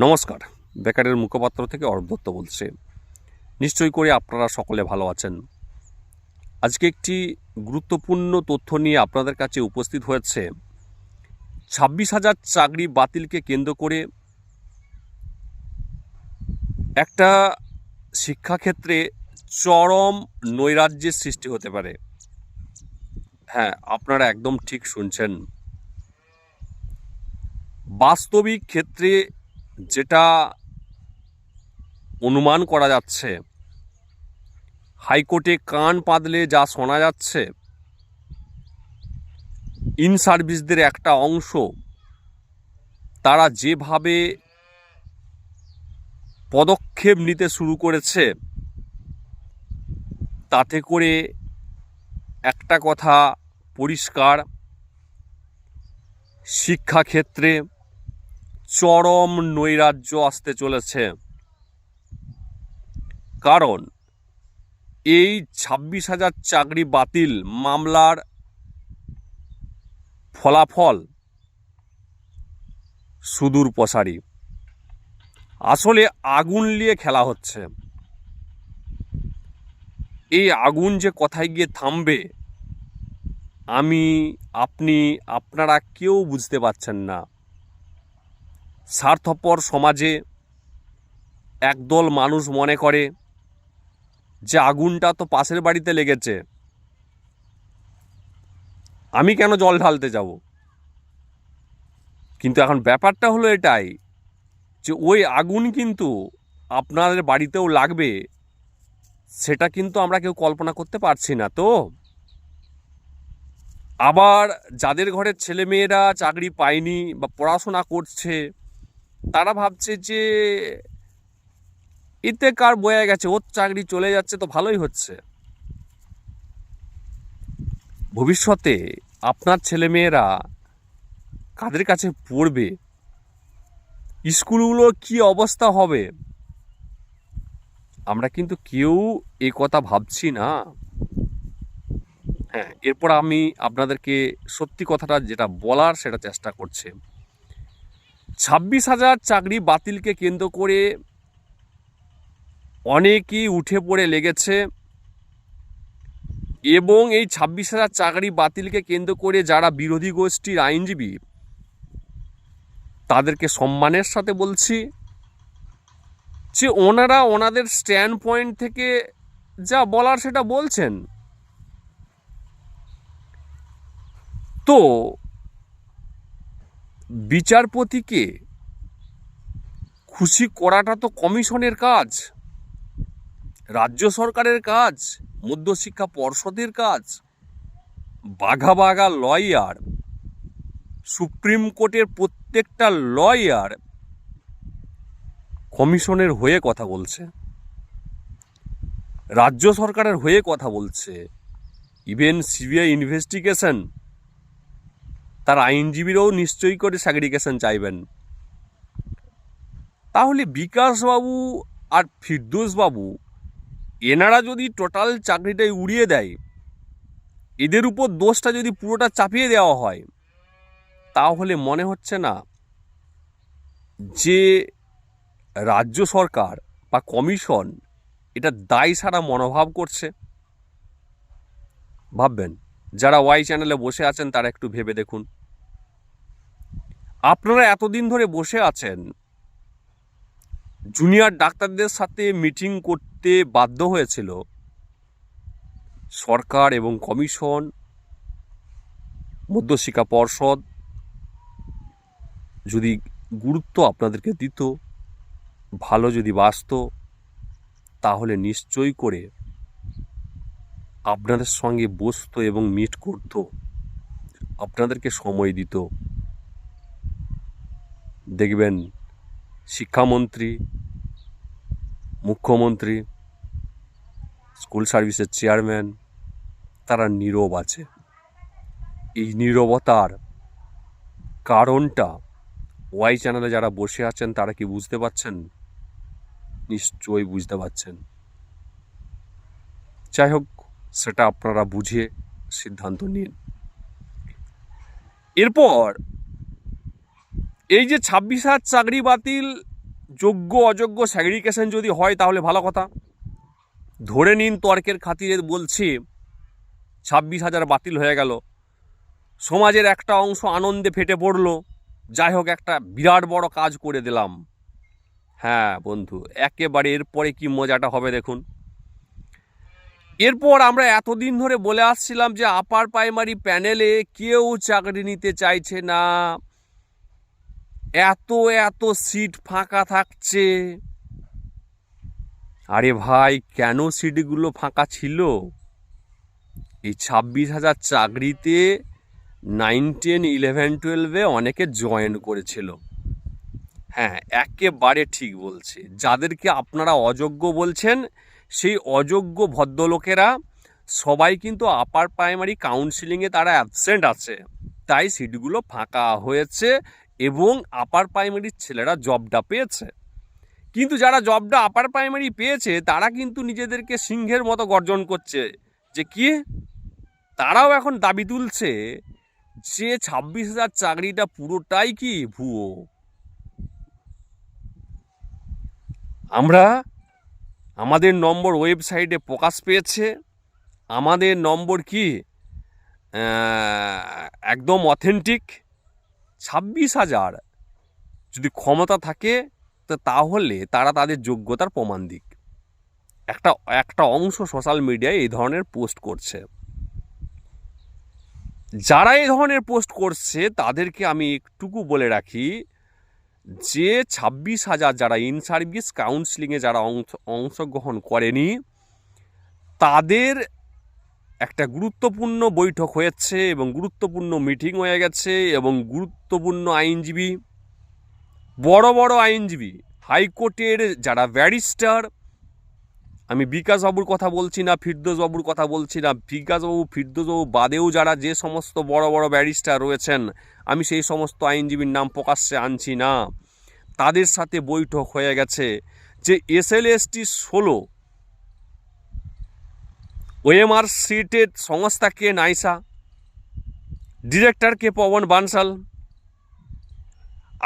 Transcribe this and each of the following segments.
নমস্কার। বেকারের মুখপাত্র থেকে অরূপ দত্ত বলছে। নিশ্চয়ই করে আপনারা সকলে ভালো আছেন। আজকে একটি গুরুত্বপূর্ণ তথ্য নিয়ে আপনাদের কাছে উপস্থিত হয়েছে। ছাব্বিশ হাজার চাকরি বাতিলকে কেন্দ্র করে একটা শিক্ষাক্ষেত্রে চরম নৈরাজ্যের সৃষ্টি হতে পারে। হ্যাঁ আপনারা একদম ঠিক শুনছেন। বাস্তবিক ক্ষেত্রে যেটা অনুমান করা যাচ্ছে, হাইকোর্টে কান পাতলে যা শোনা যাচ্ছে, ইন সার্ভিসদের একটা অংশ, তারা যেভাবে পদক্ষেপ নিতে শুরু করেছে, তাতে করে একটা কথা পরিষ্কার, শিক্ষাক্ষেত্রে চরম নৈরাজ্য আসতে চলেছে। কারণ এই ছাব্বিশ হাজার চাকরি বাতিল মামলার ফলাফল সুদূর প্রসারী। আসলে আগুন নিয়ে খেলা হচ্ছে। এই আগুন যে কোথায় গিয়ে থামবে, আমি, আপনি, আপনারা কেউ বুঝতে পারছেন না। স্বার্থপর সমাজে একদল মানুষ মনে করে যে আগুনটা তো পাশের বাড়িতে লেগেছে। আমি কেন জল ঢালতে যাব? কিন্তু এখন ব্যাপারটা হলো এটাই যে ওই আগুন কিন্তু আপনাদের বাড়িতেও লাগবে, সেটা কিন্তু আমরা কেউ কল্পনা করতে পারছি না তো। আবার যাদের ঘরের ছেলেমেয়েরা চাকরি পায়নি বা পড়াশোনা করছে তারা ভাবছে যে এতে কার বয়ে গেছে, ওর চাকরি চলে যাচ্ছে তো ভালোই হচ্ছে। ভবিষ্যতে আপনার ছেলেমেয়েরা কাদের কাছে পড়বে? স্কুলগুলোর কি অবস্থা হবে? আমরা কিন্তু কেউ এ কথা ভাবছি না। হ্যাঁ এরপর আমি আপনাদেরকে সত্যি কথাটা যেটা বলার সেটা চেষ্টা করছে। ছাব্বিশ হাজার চাকরি বাতিলকে কেন্দ্র করে অনেকেই উঠে পড়ে লেগেছে। এবং এই ছাব্বিশ হাজার চাকরি বাতিলকে কেন্দ্র করে যারা বিরোধী গোষ্ঠীর আইনজীবী, তাদেরকে সম্মানের সাথে বলছি যে ওনারা ওনাদের স্ট্যান্ড পয়েন্ট থেকে যা বলার সেটা বলছেন। তো বিচারপতিকে খুশি করাটা তো কমিশনের কাজ, রাজ্য সরকারের কাজ, মধ্যশিক্ষা পর্ষদের কাজ বাঘা বাঘা লয়ার, সুপ্রিম কোর্টের প্রত্যেকটা লয়ার কমিশনের হয়ে কথা বলছে, রাজ্য সরকারের হয়ে কথা বলছে, ইভেন সিবিআই ইনভেস্টিগেশন তার আইনজীবীরাও নিশ্চয়ই করে স্যাগ্রিগেশন চাইবেন। তাহলে বিকাশবাবু আর ফিরদোসবাবু, এনারা যদি টোটাল চাকরিটাই উড়িয়ে দেয়, এদের উপর দোষটা যদি পুরোটা চাপিয়ে দেওয়া হয়, তাহলে মনে হচ্ছে না যে রাজ্য সরকার বা কমিশন এটা দায় সারা মনোভাব করছে। ভাববেন? যারা ওয়াই চ্যানেলে বসে আছেন, তারা একটু ভেবে দেখুন। আপনারা এতদিন ধরে বসে আছেন জুনিয়র ডাক্তারদের সাথে মিটিং করতে বাধ্য হয়েছিল সরকার এবং কমিশন মধ্যশিক্ষা পর্ষদ। যদি গুরুত্ব আপনাদেরকে দিত, ভালো যদি বাসত তাহলে নিশ্চয়ই করে আপনাদের সঙ্গে বসতো এবং মিট করতো। আপনাদেরকে সময় দিত। দেখবেন, শিক্ষামন্ত্রী, মুখ্যমন্ত্রী স্কুল সার্ভিসের চেয়ারম্যান তারা নীরব আছে। এই নীরবতার কারণটা ওয়াই চ্যানেলে যারা বসে আছেন, তারা কি বুঝতে পারছেন? নিশ্চয়ই বুঝতে পারছেন। যাই হোক সেটা আপনারা বুঝে সিদ্ধান্ত নিন। এরপর, এই যে ছাব্বিশ হাজার চাকরি বাতিল, যোগ্য, অযোগ্য স্যাগ্রিগেশন যদি হয় তাহলে ভালো কথা। ধরে নিন তর্কের খাতিরে বলছি, ছাব্বিশ হাজার বাতিল হয়ে গেল। সমাজের একটা অংশ আনন্দে ফেটে পড়ল। যাই হোক, একটা বিরাট বড় কাজ করে দিলাম। হ্যাঁ বন্ধু, একেবারে এরপরে কি মজাটা হবে দেখুন। এরপর আমরা এতদিন ধরে বলে আসছিলাম যে আপার প্রাইমারি প্যানেলে কেউ চাকরি নিতে চাইছে না। এত এত সিট ফাঁকা থাকছে। আরে ভাই, কেন সিটগুলো ফাঁকা ছিল? এই ছাব্বিশ হাজার চাকরিতে নাইন টেন ইলেভেন টুয়েলভে অনেকে জয়েন করেছিল। হ্যাঁ একেবারে ঠিক বলছে। যাদেরকে আপনারা অযোগ্য বলছেন সেই অযোগ্য ভদ্রলোকেরা, সবাই কিন্তু আপার প্রাইমারি কাউন্সিলিংয়ে তারা অ্যাবসেন্ট আছে। তাই সিটগুলো ফাঁকা হয়েছে এবং আপার প্রাইমারির ছেলেরা জবটা পেয়েছে। কিন্তু যারা জবটা আপার প্রাইমারি পেয়েছে, তারা কিন্তু নিজেদেরকে সিংহের মতো গর্জন করছে যে কি? তারাও এখন দাবি তুলছে যে ছাব্বিশ হাজার চাকরিটা পুরোটাই কি ভুয়ো? আমরা আমাদের নম্বর ওয়েবসাইটে প্রকাশ পেয়েছে। আমাদের নম্বর কি? একদম অথেন্টিক ছাব্বিশ হাজার। যদি ক্ষমতা থাকে, তো তাহলে তারা তাদের যোগ্যতার প্রমাণ দিক। একটা একটা অংশ সোশ্যাল মিডিয়ায় এই ধরনের পোস্ট করছে। যারা এই ধরনের পোস্ট করছে, তাদেরকে আমি একটুকু বলে রাখি যে ছাব্বিশ হাজার যারা ইন সার্ভিস কাউন্সিলিংয়ে যারা অংশ, অংশগ্রহণ করেনি, তাদের একটা গুরুত্বপূর্ণ বৈঠক হয়েছে এবং গুরুত্বপূর্ণ মিটিং হয়ে গেছে এবং গুরুত্বপূর্ণ আইনজীবী, বড় বড় আইনজীবী, হাইকোর্টের যারা ব্যারিস্টার আমি বিকাশ বাবুর কথা বলছি না ফিরদোস বাবুর কথা বলছি না। বিকাশবাবু, ফিরদোসবাবু বাদেও যারা যে সমস্ত বড় বড় ব্যারিস্টার রয়েছেন, আমি সেই সমস্ত আইনজীবীর নাম প্রকাশ্যে আনছি না। তাদের সাথে বৈঠক হয়ে গেছে যে এসএলএসটি ষোলো ওএমআর সিটের সংস্থা K Naisa, director K Pawan Bansal,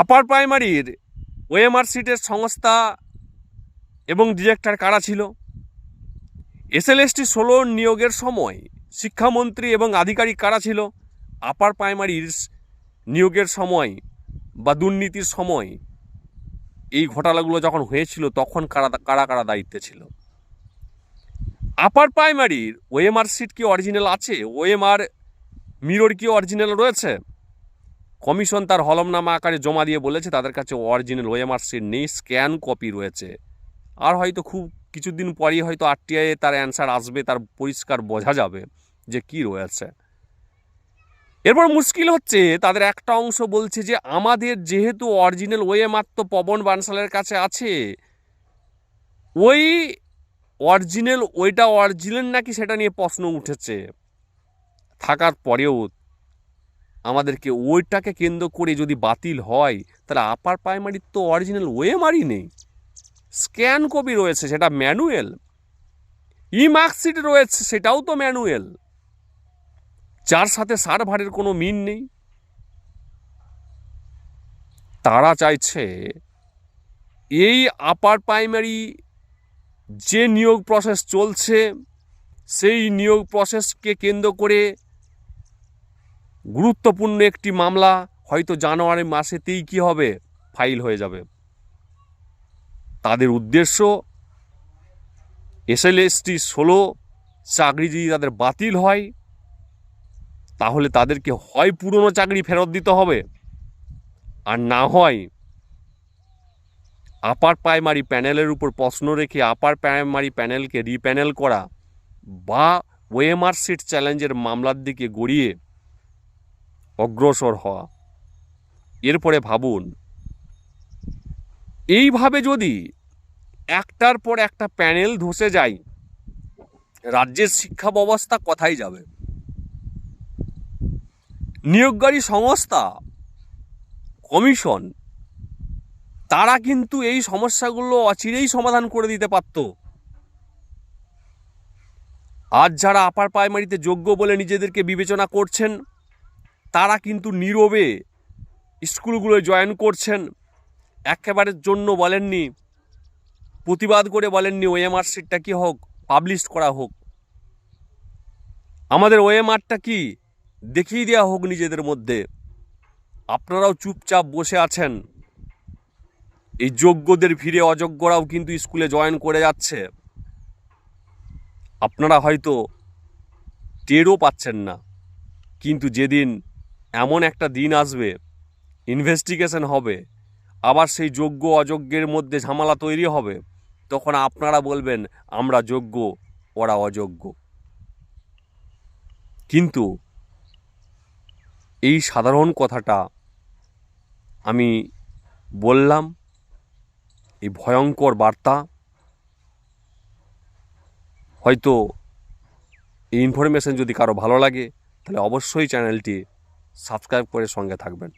upper প্রাইমারির OMR সিটের সংস্থা এবং ডিরেক্টর কারা ছিল? এসএলএসটি ষোলো নিয়োগের সময় শিক্ষামন্ত্রী এবং আধিকারিক কারা ছিল? আপার প্রাইমারির নিয়োগের সময় বা দুর্নীতির সময় এই ঘটনাগুলো যখন হয়েছিল, তখন কারা কারা কারা দায়িত্বে ছিল? আপার প্রাইমারির ওএমআর সিট কি অরিজিনাল আছে? ওএমআর মিরর কি অরিজিনাল রয়েছে? কমিশন তার হলমনামা আকারে জমা দিয়ে বলেছে, তাদের কাছে অরিজিনাল ওএমআর সিট নেই স্ক্যান কপি রয়েছে। আর হয়তো খুব কিছুদিন পরেই হয়তো আরটিআই তার অ্যান্সার আসবে, তার পরিষ্কার বোঝা যাবে যে কি রয়েছে। এরপর মুশকিল হচ্ছে, তাদের একটা অংশ বলছে যে আমাদের যেহেতু অরিজিনাল ওএমআর তো পবন বানসালের কাছে আছে, ওই অরিজিনাল ওইটা অরিজিনাল নাকি সেটা নিয়ে প্রশ্ন উঠেছে। থাকার পরেও আমাদেরকে ওইটাকে কেন্দ্র করে যদি বাতিল হয়, তাহলে আপার প্রাইমারির তো অরিজিনাল ওএমআরই নেই। স্ক্যান কপি রয়েছে, সেটা ম্যানুয়াল। ই মার্কশিট রয়েছে, সেটাও তো ম্যানুয়াল। যার সাথে সার্ভারের কোনো মিন নেই। তারা চাইছে এই আপার প্রাইমারি যে নিয়োগ প্রসেস চলছে, সেই নিয়োগ প্রসেসকে কেন্দ্র করে গুরুত্বপূর্ণ একটি মামলা হয়তো জানুয়ারি মাসেতেই কি হবে ফাইল হয়ে যাবে। তাদের উদ্দেশ্য এসএলএসটি ষোলো, চাকরি যদি তাদের বাতিল হয়, তাহলে তাদেরকে হয় পুরনো চাকরি ফেরত দিতে হবে। আর না হয় আপার প্রাইমারি প্যানেলের উপর প্রশ্ন রেখে আপার প্রাইমারি প্যানেলকে রিপ্যানেল করা বা ওএমআর সিট চ্যালেঞ্জের মামলার দিকে গড়িয়ে অগ্রসর হওয়া। এরপরে ভাবুন এইভাবে যদি একটার পর একটা প্যানেল ধসে যায়, রাজ্যের শিক্ষা ব্যবস্থা কোথায় যাবে? নিয়োগকারী সংস্থা, কমিশন, তারা কিন্তু এই সমস্যাগুলো অচিরেই সমাধান করে দিতে পারত। আজ যারা আপার প্রাইমারিতে যোগ্য বলে নিজেদেরকে বিবেচনা করছেন, তারা কিন্তু নীরবে স্কুলগুলো জয়েন করছেন। একেবারের জন্য বলেননি, প্রতিবাদ করে বলেননি ওএমআর সিটটা কি হোক পাবলিশ করা হোক। আমাদের ওএমআরটা কি, দেখিয়ে দেওয়া হোক নিজেদের মধ্যে। আপনারাও চুপচাপ বসে আছেন। এই যোগ্যদের ফিরে অযোগ্যরাও কিন্তু স্কুলে জয়েন করে যাচ্ছে। আপনারা হয়তো টেরও পাচ্ছেন না, কিন্তু যেদিন এমন একটা দিন আসবে ইনভেস্টিগেশন হবে। আবার সেই যোগ্য অযোগ্যের মধ্যে ঝামেলা তৈরি হবে, তখন আপনারা বলবেন, আমরা যোগ্য, ওরা অযোগ্য। কিন্তু এই সাধারণ কথাটা আমি বললাম, এই ভয়ঙ্কর বার্তা, হয়তো এই ইনফরমেশন যদি কারও ভালো লাগে, তাহলে অবশ্যই চ্যানেলটি সাবস্ক্রাইব করে সঙ্গে থাকবেন।